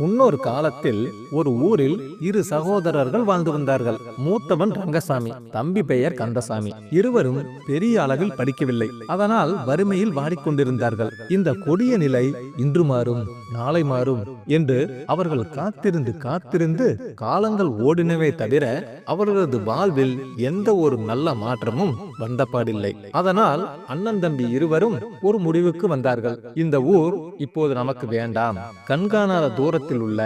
முன்னொரு காலத்தில் ஒரு ஊரில் இரு சகோதரர்கள் வாழ்ந்து வந்தார்கள். மூத்தவன் ரங்கசாமி தம்பி பெயர் கந்தசாமி. இருவரும் பெரிய அளவில் படிக்கவில்லை. அதனால் வறுமையில் வாடிக்கொண்டிருந்தார்கள். இந்த கொடிய நிலை இன்று மாறும் நாளை மாறும் என்று அவர்கள் காத்திருந்து காத்திருந்து காலங்கள் ஓடினவே தவிர அவர்களது வாழ்வில் எந்த ஒரு நல்ல மாற்றமும் வந்தபாடில்லை. அதனால் அண்ணன் தம்பி இருவரும் ஒரு முடிவுக்கு வந்தார்கள். இந்த ஊர் இப்போது நமக்கு வேண்டாம். கண்காணாத தூரத்தில் உள்ள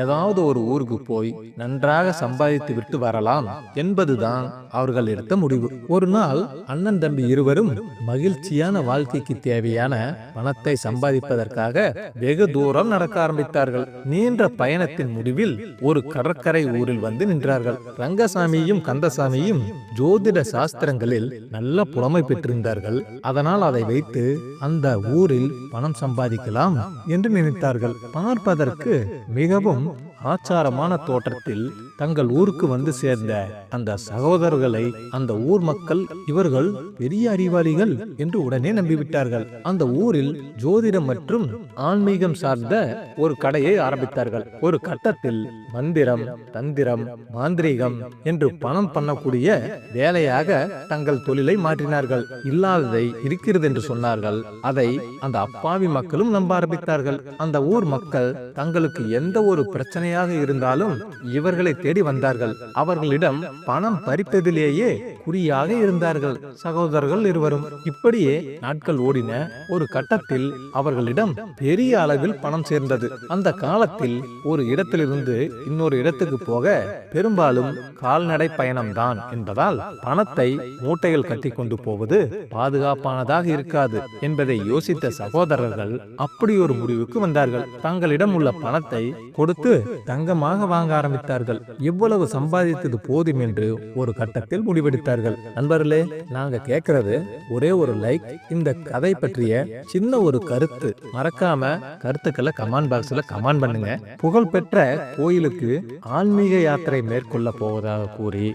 ஏதாவது ஒரு ஊருக்கு போய் நன்றாக சம்பாதித்து விட்டு வரலாம் என்பதுதான் அவர்கள் எடுத்த முடிவு. ஒரு நாள் அண்ணன் தம்பி இருவரும் மகிழ்ச்சியான வாழ்க்கைக்கு தேவையான பணத்தை சம்பாதிப்பதற்காக வெகு தூரம் நடக்க ஆரம்பித்தார்கள். நீண்ட பயணத்தின் முடிவில் ஒரு கடற்கரை ஊரில் வந்து நின்றார்கள். ரங்கசாமியும் கந்தசாமியும் ஜோதிட சாஸ்திரங்களில் நல்ல புலமை பெற்றிருந்தார்கள். அதனால் அதை வைத்து அந்த ஊரில் பணம் சம்பாதிக்கலாம் என்று நினைத்தார்கள். பார்ப்பதற்கு மிகவும் ஆச்சாரமான தோற்றத்தில் தங்கள் ஊருக்கு வந்து சேர்ந்த அந்த சகோதரர்களை அந்த ஊர் மக்கள் இவர்கள் பெரிய அறிவாளிகள் என்று உடனே நம்பிவிட்டார்கள். அந்த ஊரில் ஜோதிடம் மற்றும் ஆன்மீகம் சார்ந்த ஒரு கடையை ஆரம்பித்தார்கள். ஒரு கட்டத்தில் மந்திரம் தந்திரம் மாந்திரீகம் என்று பணம் பண்ணக்கூடிய வேலையாக தங்கள் தொழிலை மாற்றினார்கள். இல்லாததை இருக்கிறது என்று சொன்னார்கள். அதை அந்த அப்பாவி மக்களும் நம்ப ஆரம்பித்தார்கள். அந்த ஊர் மக்கள் தங்களுக்கு எந்த ஒரு பிரச்சனையும் பிரச்சனையாக இருந்தாலும் இவர்களை தேடி வந்தார்கள். அவர்களிடம் பணம் பறிப்பதிலேயே குறியாக இருந்தார்கள். சகோதரர்கள் இருவரும் இப்படியே நாட்கள் ஓடின ஒரு கட்டத்தில் அவர்களிடம் பெரிய அளவில் பணம் சேர்ந்தது. அந்த காலத்தில் ஒரு இடத்திலிருந்து இன்னொரு இடத்துக்கு போக பெரும்பாலும் கால்நடை பயணம்தான் என்பதால் பணத்தை மூட்டைகள் கட்டி கொண்டு போவது பாதுகாப்பானதாக இருக்காது என்பதை யோசித்த சகோதரர்கள் அப்படி ஒரு முடிவுக்கு வந்தார்கள். தங்களிடம் உள்ள பணத்தை கொடுத்து தங்கமாக வாங்க ஆரம்பித்தார்கள். இவ்வளவு சம்பாதித்தது போதும் என்று ஒரு கட்டத்தில் முடிவெடுத்தார்கள். நண்பர்களே நாங்க கேட்கறது ஒரே ஒரு லைக் இந்த கதை பற்றிய சின்ன ஒரு கருத்து. மறக்காம கருத்துக்களை கமெண்ட் பாக்ஸ்ல கமெண்ட் பண்ணுங்க. புகழ்பெற்ற கோயிலுக்கு ஆன்மீக யாத்திரை மேற்கொள்ள போவதாக கூறி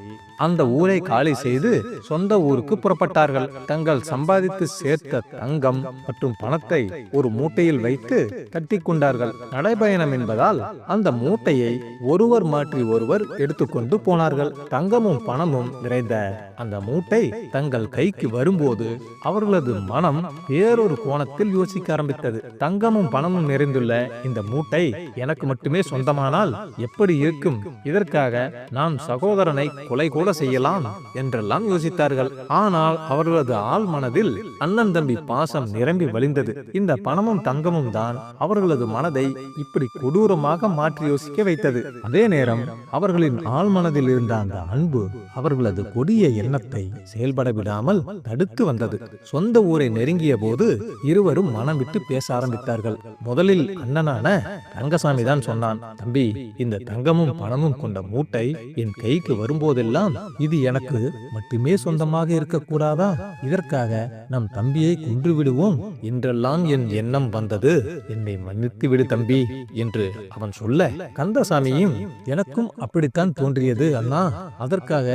அந்த ஊரை காலி செய்து சொந்த ஊருக்கு புறப்பட்டார்கள். தங்கள் சம்பாதித்து சேர்த்த தங்கம் மற்றும் பணத்தை ஒரு மூட்டையில் வைத்து கட்டி கொண்டார்கள். நடைபயணம் என்பதால் அந்த மூட்டையை ஒருவர் மாற்றி ஒருவர் எடுத்துக்கொண்டு போனார்கள். தங்கமும் பணமும் நிறைந்த அந்த மூட்டை தங்கள் கைக்கு வரும்போது அவர்களது மனம் வேறொரு கோணத்தில் யோசிக்க ஆரம்பித்தது. தங்கமும் பணமும் நிறைந்துள்ள இந்த மூட்டை எனக்கு மட்டுமே சொந்தமானால் எப்படி இருக்கும்? இதற்காக நான் சகோதரனை கொலை கூட செய்யலாம் என்றெல்லாம் யோசித்தார்கள். ஆனால் அவர்களது ஆள் மனதில் அண்ணன் தம்பி பாசம் நிரம்பி வழிந்தது. இந்த பணமும் தங்கமும் தான் அவர்களது மனதை இப்படி கொடூரமாக மாற்றி யோசிக்க வைத்தது. அதே நேரம் அவர்களின் ஆள் மனதில் இருந்த அந்த அன்பு அவர்களது கொடிய எண்ணத்தை செயல்பட விடாமல் தடுத்து வந்தது. சொந்த ஊரை நெருங்கிய போது இருவரும் மனம் விட்டு பேச ஆரம்பித்தார்கள். முதலில் அண்ணனான ரங்கசாமி தான் சொன்னான் தம்பி இந்த தங்கமும் பணமும் கொண்ட மூட்டை என் கைக்கு வரும்போதெல்லாம் இது எனக்கு மட்டுமே சொந்தமாக இருக்கக்கூடாதா? இதற்காக நம் தம்பியை கொன்று விடுவோம் என்றெல்லாம் என் எண்ணம் வந்தது. என்னை மன்னித்து விடு தம்பி என்று அவன் சொல்ல கந்தசாமியும் எனக்கும் அப்படித்தான் தோன்றியது அண்ணா. அதற்காக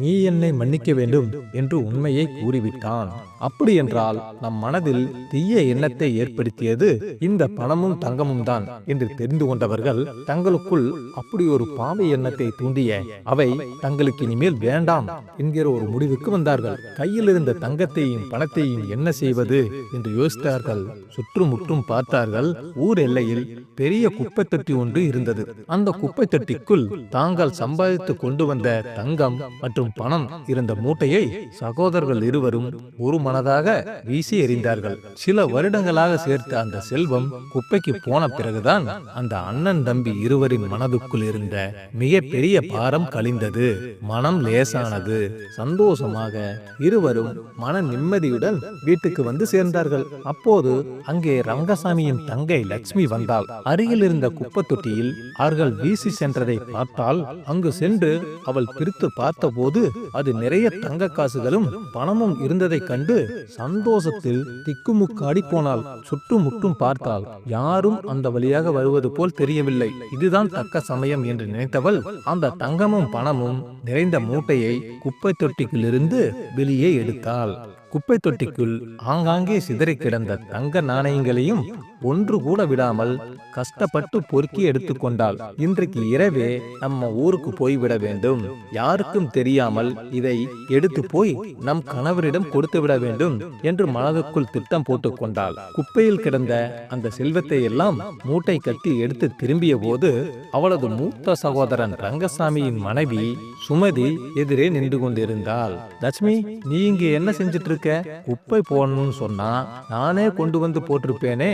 நீ என்னை மன்னிக்க வேண்டும் என்று உண்மையை கூறிவிட்டான். அப்படி என்றால் நம் மனதில் தீய எண்ணத்தை ஏற்படுத்தியது இந்த பணமும் தங்கமும் தான் என்று தெரிந்து கொண்டவர்கள் தங்களுக்குள் அப்படி ஒரு பாவை எண்ணத்தை தூண்டிய அவை தங்களுக்கு இனிமேல் இனிமேல் வேண்டாம் என்கிற ஒரு முடிவுக்கு வந்தார்கள். கையில் இருந்த தங்கத்தையும் பணத்தையும் என்ன செய்வது என்று யோசித்தார்கள். சுற்றுமுற்றும் பார்த்தார்கள். ஊர் எல்லையில் பெரிய குப்பை தொட்டி ஒன்று இருந்தது. அந்த குப்பை தொட்டிக்குள் தாங்கள் சம்பாதித்து கொண்டு வந்த தங்கம் மற்றும் பணம் இருந்த மூட்டையை சகோதரர்கள் இருவரும் ஒரு மனதாக வீசி எறிந்தார்கள். சில வருடங்களாக சேர்த்த அந்த செல்வம் குப்பைக்கு போன பிறகுதான் அந்த அண்ணன் தம்பி இருவரின் மனதுக்குள் இருந்த மிகப்பெரிய பாரம் கழிந்தது. மனம் லேசானது. சந்தோஷமாக இருவரும் மன நிம்மதியுடன் வீட்டுக்கு வந்து சேர்ந்தார்கள். அப்போது அங்கே ரங்கசாமியின் தங்கை லட்சுமி வந்தாள். அருகில் இருந்த குப்பை தொட்டியில் அவர்கள் வீசி சென்றதை பார்த்தால் அங்கு சென்று அவள் பிரித்து பார்த்தபோது அது நிறைய தங்க காசுகளும் பணமும் இருந்ததைக் கண்டு சந்தோஷத்தில் திக்குமுக்காடி போனாள். சுற்றுமுற்றும் பார்த்தாள். யாரும் அந்த வழியாக வருவது போல் தெரியவில்லை. இதுதான் தக்க சமயம் என்று நினைத்தவள் அந்த தங்கமும் பணமும் நிறைந்த மூட்டையை குப்பை தொட்டியிலிருந்து வெளியே எடுத்தாள். குப்பை தொட்டிக்குள் ஆங்காங்கே சிதறி கிடந்த தங்க நாணயங்களையும் ஒன்று கூட விடாமல் கஷ்டப்பட்டு பொறுக்கி எடுத்துக்கொண்டாள் இன்றைக்கு இரவே நம்ம ஊருக்கு போய்விட வேண்டும். யாருக்கும் தெரியாமல் இதை எடுத்து போய் நம் கணவரிடம் கொடுத்து விட வேண்டும் என்று மனதுக்குள் திட்டம் போட்டுக் கொண்டாள். குப்பையில் கிடந்த அந்த செல்வத்தை எல்லாம் மூட்டை கட்டி எடுத்து திரும்பிய போது அவளது மூத்த சகோதரன் ரங்கசாமியின் மனைவி சுமதி எதிரே நின்று கொண்டிருந்தாள். லட்சுமி நீ இங்க என்ன செஞ்சிட்டு இருக்க குப்பை போடணும்னு சொன்னா நானே கொண்டு வந்து போட்டிருப்பேனே.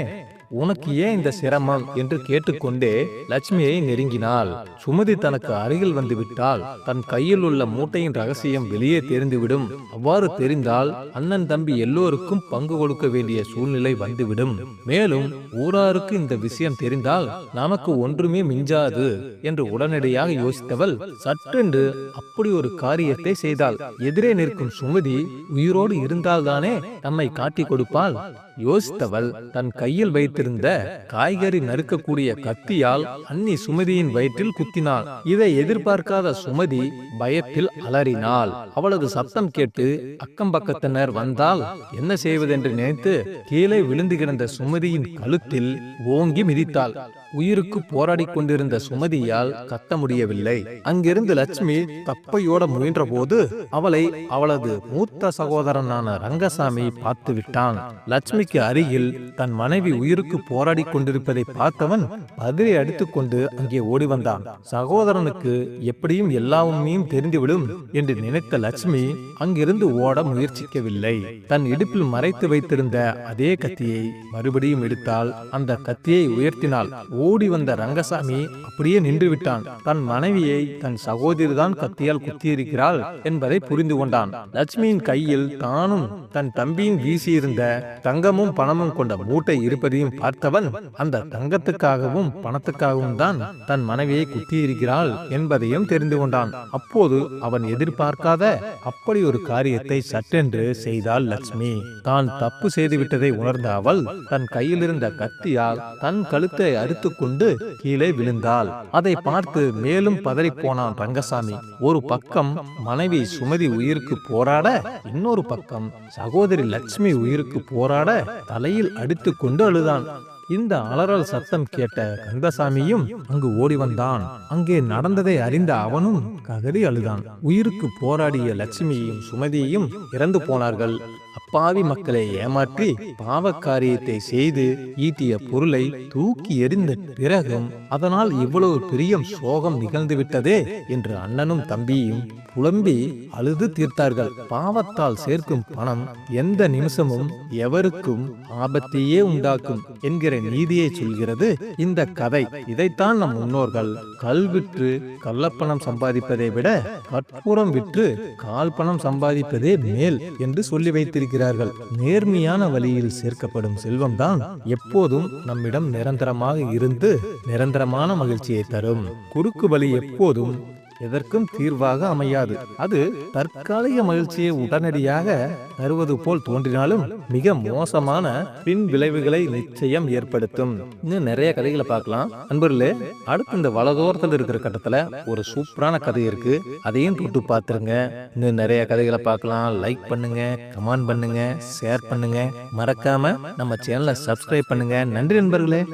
உனக்கு ஏன் இந்த சிரமம் என்று கேட்டுக்கொண்டே லட்சுமியை நெருங்கினாள். சுமதி தனக்கு அருகில் வந்து விட்டால் தன் கையில் உள்ள மூட்டையின் ரகசியம் வெளியே தெரிந்துவிடும். அவ்வாறு தெரிந்தால் அண்ணன் தம்பி எல்லோருக்கும் பங்கு கொடுக்க வேண்டிய சூழ்நிலை வந்துவிடும். மேலும் ஊராருக்கு இந்த விஷயம் தெரிந்தால் நமக்கு ஒன்றுமே மிஞ்சாது என்று உடனடியாக யோசித்தவள் சற்றென்று அப்படி ஒரு காரியத்தை செய்தாள். எதிரே நிற்கும் சுமதி உயிரோடு இருந்தால்தானே நம்மை காட்டிக் கொடுப்பாள்? யோசித்தவள் தன் கையில் வைத்திருந்த காய்கறி நறுக்கக்கூடிய கத்தியால் அன்னி சுமதியின் வயிற்றில் குத்தினாள். இதை எதிர்பார்க்காத சுமதி பயத்தில் அலறினாள். அவளது சத்தம் கேட்டு அக்கம் பக்கத்தினர் வந்தால் என்ன செய்வதென்று நினைத்து கீழே விழுந்து கிடந்த சுமதியின் கழுத்தில் ஓங்கி மிதித்தாள். உயிருக்கு போராடி கொண்டிருந்த சுமதியால் கத்த முடியவில்லை. அங்கிருந்து லட்சுமி தப்பையோட முயன்ற போது அவளை அவளது மூத்த சகோதரனான ரங்கசாமி பார்த்து விட்டான் லட்சுமிக்கு அருகில் தன் மனைவி உயிருக்கு போராடி கொண்டிருப்பதை பார்த்தவன் பதிலை அடித்துக்கொண்டு அங்கே ஓடி வந்தான். சகோதரனுக்கு எப்படியும் எல்லா உண்மையும் தெரிந்துவிடும் என்று நினைத்த லட்சுமி அங்கிருந்து ஓட முயற்சிக்கவில்லை. தன் இடுப்பில் மறைத்து வைத்திருந்த அதே கத்தியை மறுபடியும் எடுத்தால் அந்த கத்தியை உயர்த்தினாள் ஓடி வந்த ரங்கசாமி அப்படியே நின்று விட்டான் தன் மனைவியை தன் சகோதரிதான் கத்தியால் குத்தியிருக்கிறாள் என்பதை புரிந்து கொண்டான். லட்சுமியின் கையில் தானும் தன் தம்பியும் வீசியிருந்த தங்கமும் பணமும் கொண்ட மூட்டை இருப்பதையும் பார்த்தவன் அந்த தங்கத்துக்காகவும் பணத்துக்காகவும் தான் தன் மனைவியை குத்தியிருக்கிறாள் என்பதையும் தெரிந்து கொண்டான். அப்போது அவன் எதிர்பார்க்காத அப்படி ஒரு காரியத்தை சட்டென்று செய்தாள் லட்சுமி. தான் தப்பு செய்துவிட்டதை உணர்ந்த அவள் தன் கையிலிருந்த கத்தியால் தன் கழுத்தை அறுத்து கொண்டு கீழே விழுந்தாள். அதை பார்த்து மேலும் பதறி போனான் ரங்கசாமி. ஒரு பக்கம் மனைவி சுமதி உயிருக்கு போராட இன்னொரு பக்கம் சகோதரி லட்சுமி உயிருக்கு போராட தலையில் அடித்து கொண்டு அழுதான். இந்த அலறல் சத்தம் கேட்ட கந்தசாமியும் அங்கு ஓடி வந்தான். அங்கே நடந்ததை அறிந்த அவனும் கதறி அழுதான். உயிருக்கு போராடிய லட்சுமியையும் சுமதியையும் இறந்து போனார்கள். அப்பாவி மக்களை ஏமாற்றி பாவக்காரியத்தை செய்து ஈட்டிய பொருளை தூக்கி எறிந்த பிறகும் அதனால் இவ்வளவு பெரிய சோகம் நிகழ்ந்து விட்டதே என்று அண்ணனும் தம்பியும் புலம்பி அழுது தீர்த்தார்கள். பாவத்தால் சேர்க்கும் பணம் எந்த நிமிஷமும் எவருக்கும் ஆபத்தையே உண்டாக்கும் என்கிற நீதியை சொல்கிறது இந்த கதை. இதைத்தான் நம் முன்னோர்கள் கல் விற்று கள்ளப்பணம் சம்பாதிப்பதை விட கற்பூரம் விற்று கால் பணம் சம்பாதிப்பதே மேல் என்று சொல்லி வைத்திருக்கிறார்கள் நேர்மையான வழியில் சேர்க்கப்படும் செல்வம்தான் எப்போதும் நம்மிடம் நிரந்தரமாக இருந்து நிரந்தரமான மகிழ்ச்சியை தரும். குறுக்கு வழி எப்போதும் எதற்கும் தீர்வாக அமையாது. அது தற்காலிக மகிழ்ச்சியை உடனடியாக தருவது போல் தோன்றினாலும் மிக மோசமான பின் விளைவுகளை நிச்சயம் ஏற்படுத்தும். இன்னும் நிறைய கதைகளை பார்க்கலாம். அன்பர்களே அடுத்து இந்த வலதோரத்தில் இருக்கிற கட்டத்துல ஒரு சூப்பரான கதை இருக்கு. அதையும் தொட்டு பார்த்துருங்க. இன்னும் நிறைய கதைகளை பார்க்கலாம். லைக் பண்ணுங்க கமெண்ட் பண்ணுங்க ஷேர் பண்ணுங்க. மறக்காம நம்ம சேனலை சப்ஸ்கிரைப் பண்ணுங்க. நன்றி நண்பர்களே.